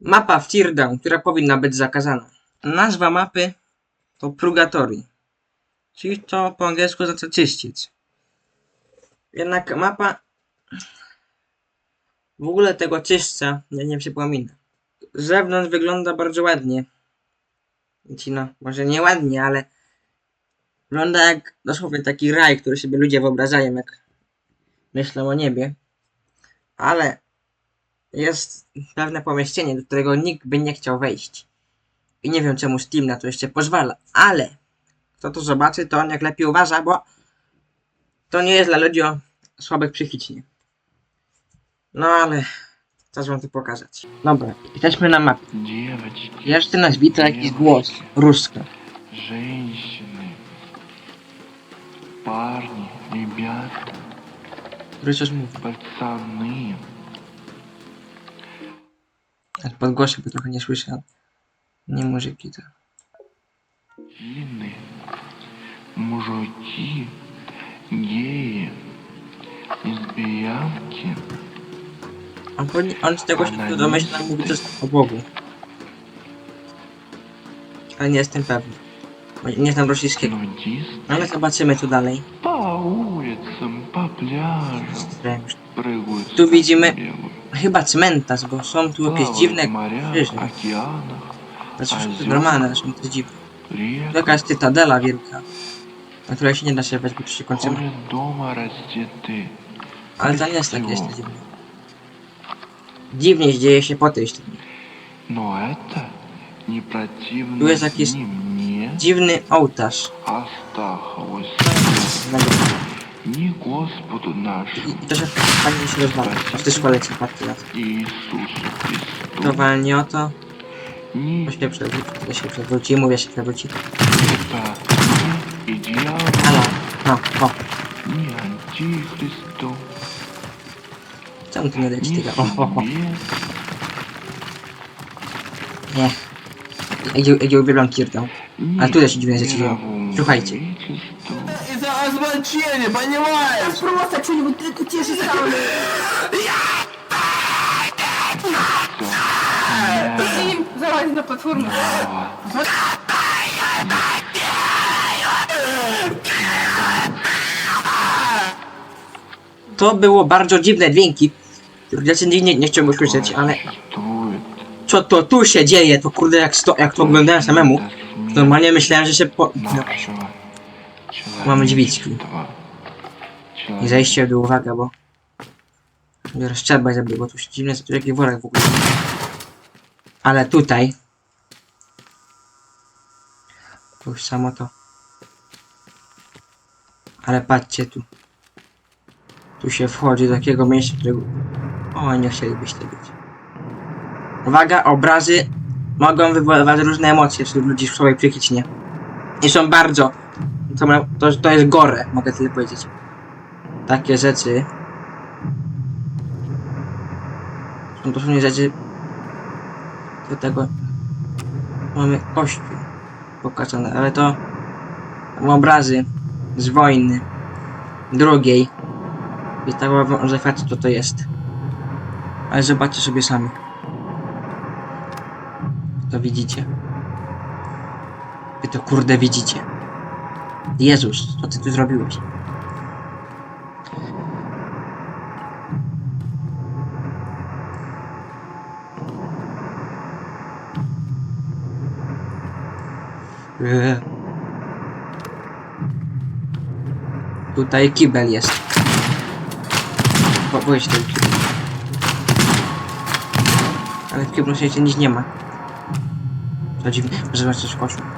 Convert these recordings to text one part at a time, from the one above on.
Mapa w Teardown, która powinna być zakazana. Nazwa mapy to Purgatory, czyli to po angielsku znaczy czyściec. Jednak mapa w ogóle tego czyśćca nie, nie przypomina. Z zewnątrz wygląda bardzo ładnie. Ci no, może nie ładnie, ale wygląda jak dosłownie taki raj, który sobie ludzie wyobrażają, jak myślą o niebie. Ale jest pewne pomieszczenie, do którego nikt by nie chciał wejść. I nie wiem czemu Steam na to jeszcze pozwala, ale kto to zobaczy, to on jak lepiej uważa, bo to nie jest dla ludzi o słabych psychicznie. No ale chcę wam to pokazać. Dobra, jesteśmy na mapie. Девочки, Jeszcze nas wita jakiś głos, ruska. женщины, парни, ребята, który coś mówi. пацаны, Ale podgłosu by trochę nie słyszał. Nie muzyki to. мужчины, мужики, геи, лесбиянки, On, powinien- on z tego się domyśla, mówi coś o Bogu. Ale nie jestem pewny. Bo Nie znam rosyjskiego. нудисты, Ale zobaczymy tu dalej. по улицам, по пляжам Wiem, że прыгают Tu widzimy бегают, Chyba cmentarz, bo są tu jakieś dziwne krzyże. Znaczy, normalne, są to dziwne. To jakaś cytadela wielka, na której się nie da się wejść, bo się kończymy. Ale to nie jest takie jeszcze dziwne. Dziwnie dzieje się po tej stronie. No to nie. Tu jest jakiś dziwny ołtarz. Astachowski nie Gospod nasz. I to się fajnie się rozwala. W tej szkole leci party lat. Jezus To walnie o to. To się przewróci, to się przewróci, mówię się przewróci. Halo, no, o. Czemu nie leci tego? O, o, o. Nie. Ja, ja, ja uwielbiam Kirtę. Ale tu też dziwne rzeczy dzieją. Słuchajcie правительству. Это озвучение, понимаешь? Просто что-нибудь ты те же самые. Им залазить на платформу. To było bardzo dziwne dźwięki, których ja nie, nie, nie chciałbym usłyszeć, ale Существует co to tu się dzieje, to kurde jak, sto, jak to oglądałem samemu, до смерти normalnie myślałem, że się po... No, нашего mamy dźwignię. I zejście do uwaga, bo... Biorę szczerba i zabiję, bo tu się dziwne jest, jaki worek w ogóle. Ale tutaj... Tu już samo to... Ale patrzcie tu. Tu się wchodzi do takiego miejsca, którego... O, nie chcielibyście być. Uwaga, obrazy mogą wywoływać różne emocje wśród ludzi w człowiek psychicznie. I są bardzo to, to, to jest gore, mogę tyle powiedzieć takie rzeczy. Są dosłownie rzeczy do tego mamy kościół pokazane, ale to obrazy z wojny drugiej i tak że co to jest. Ale zobaczcie sobie sami. To widzicie. Wy to kurde widzicie. Jezus, co ty tu zrobiłeś? Eee. Tutaj kibel jest. Po, powiedz ten kibel. Ale w kiblu się nic nie ma. To dziwne, że coś poszło.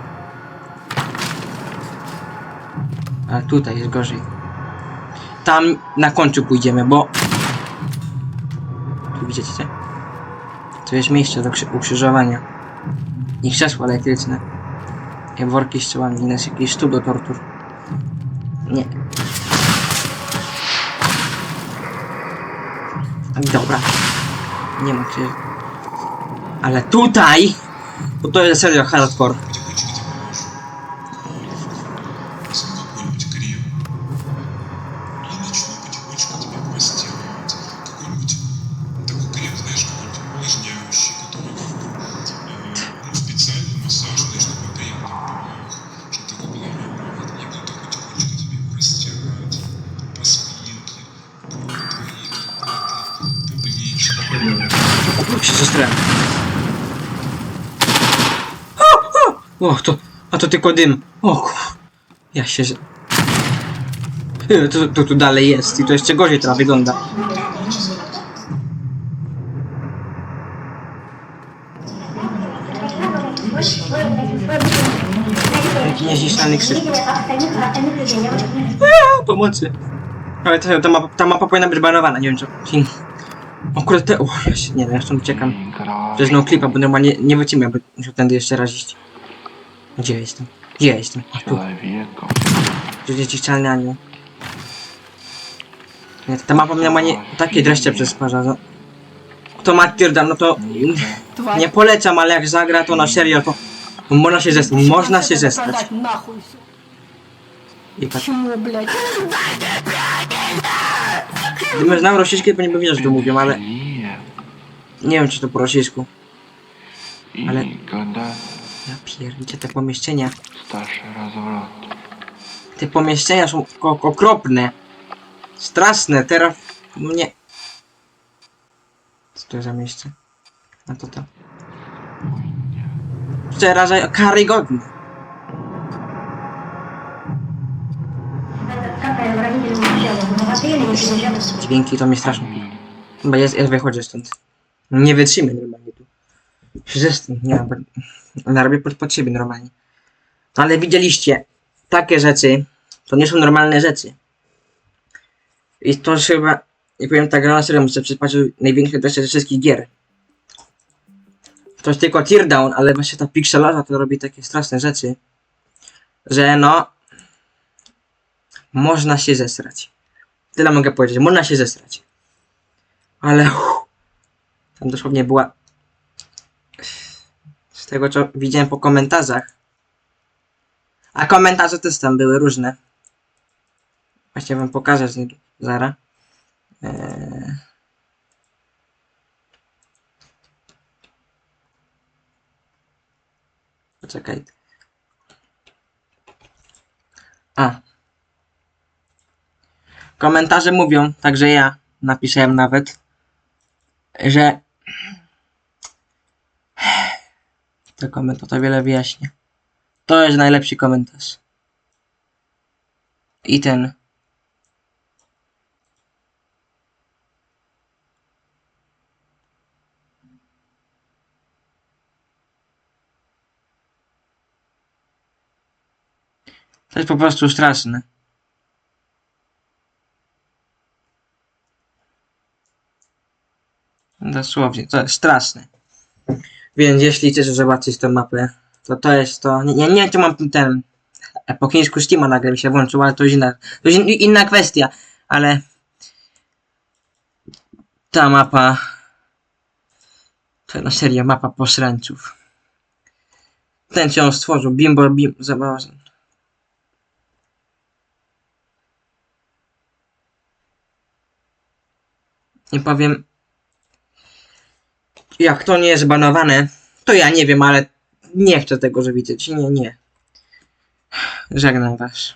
Ale tutaj jest gorzej. Tam na końcu pójdziemy, bo... Tu widzicie? Tu jest miejsce do krzy- ukrzyżowania. I krzesło elektryczne. I worki z czołami. I nas jakiś stół do tortur. Nie. Dobra. Nie ma się. Ale tutaj! Bo to jest serio hardcore. O, to, a to tylko dym. O, kur... ja się... To, to tu dalej jest i to jeszcze gorzej teraz wygląda. Jaki nieźliczny krzyk. Pomocy. Ale ta, ta, mapa, ta mapa powinna być banowana, nie wiem czy... Akurat te... O, ja się nie wiem, ja stąd uciekam. Przez no klipa, bo normalnie nie wycimy, aby musiał tędy jeszcze razić. Gdzie ja jestem? Gdzie ja jestem? O, tu. Человеком. Tu jest niezniszczalny anioł. Nie, ta mapa normalnie takie dreszcze przysparza. No. Kto ma Tyrdam, no to Тварь. nie polecam, ale jak zagra to na serio, to można się zesrać. Można się zesrać. Продать нахуй всё. I patrz, Почему, блядь? gdybym znał rosyjski, to nie bym wiedział, że to mówią, ale Педофилия. nie wiem, czy to po rosyjsku. И Ale- piernicie, te pomieszczenia. Starszy rozwrot. Te pomieszczenia są okropne. Straszne, teraz... Nie. Co to za miejsce? A to to. Przerażaj, karygodne. Dźwięki to mnie straszne. Mm. Chyba jest, ja wychodzę stąd. Nie wytrzymy. Zresztą, nie mam. Narobię pod, pod siebie normalnie. Ale widzieliście, takie rzeczy to nie są normalne rzeczy. I to chyba, nie powiem tak, gra na serio, muszę przypatrzył największe dreszcze ze wszystkich gier. To jest tylko teardown, ale właśnie ta pixelarza to robi takie straszne rzeczy, że no, można się zesrać. Tyle mogę powiedzieć, można się zesrać. Ale uff, tam dosłownie była, z tego co widziałem po komentarzach, a komentarze też tam były różne. Właśnie wam pokażę z nich zaraz. Eee... Poczekaj. A. Komentarze mówią, także ja napisałem nawet, że to komentarz to wiele wyjaśnia. To jest najlepszy komentarz. I ten. To jest po prostu straszne. Dosłownie, to jest straszne. Więc jeśli chcesz zobaczyć tę mapę, to to jest to. Nie, nie, nie wiem, czy mam ten. Po chińsku Steama nagle mi się włączył, ale to jest inna, to inna kwestia. Ale. Ta mapa. To na serio mapa posrańców. Ten, co stworzył, Bimbo Bim. Zobacz. Nie powiem. Jak to nie jest banowane, to ja nie wiem, ale nie chcę tego, widzieć. Nie, nie. Żegnam was.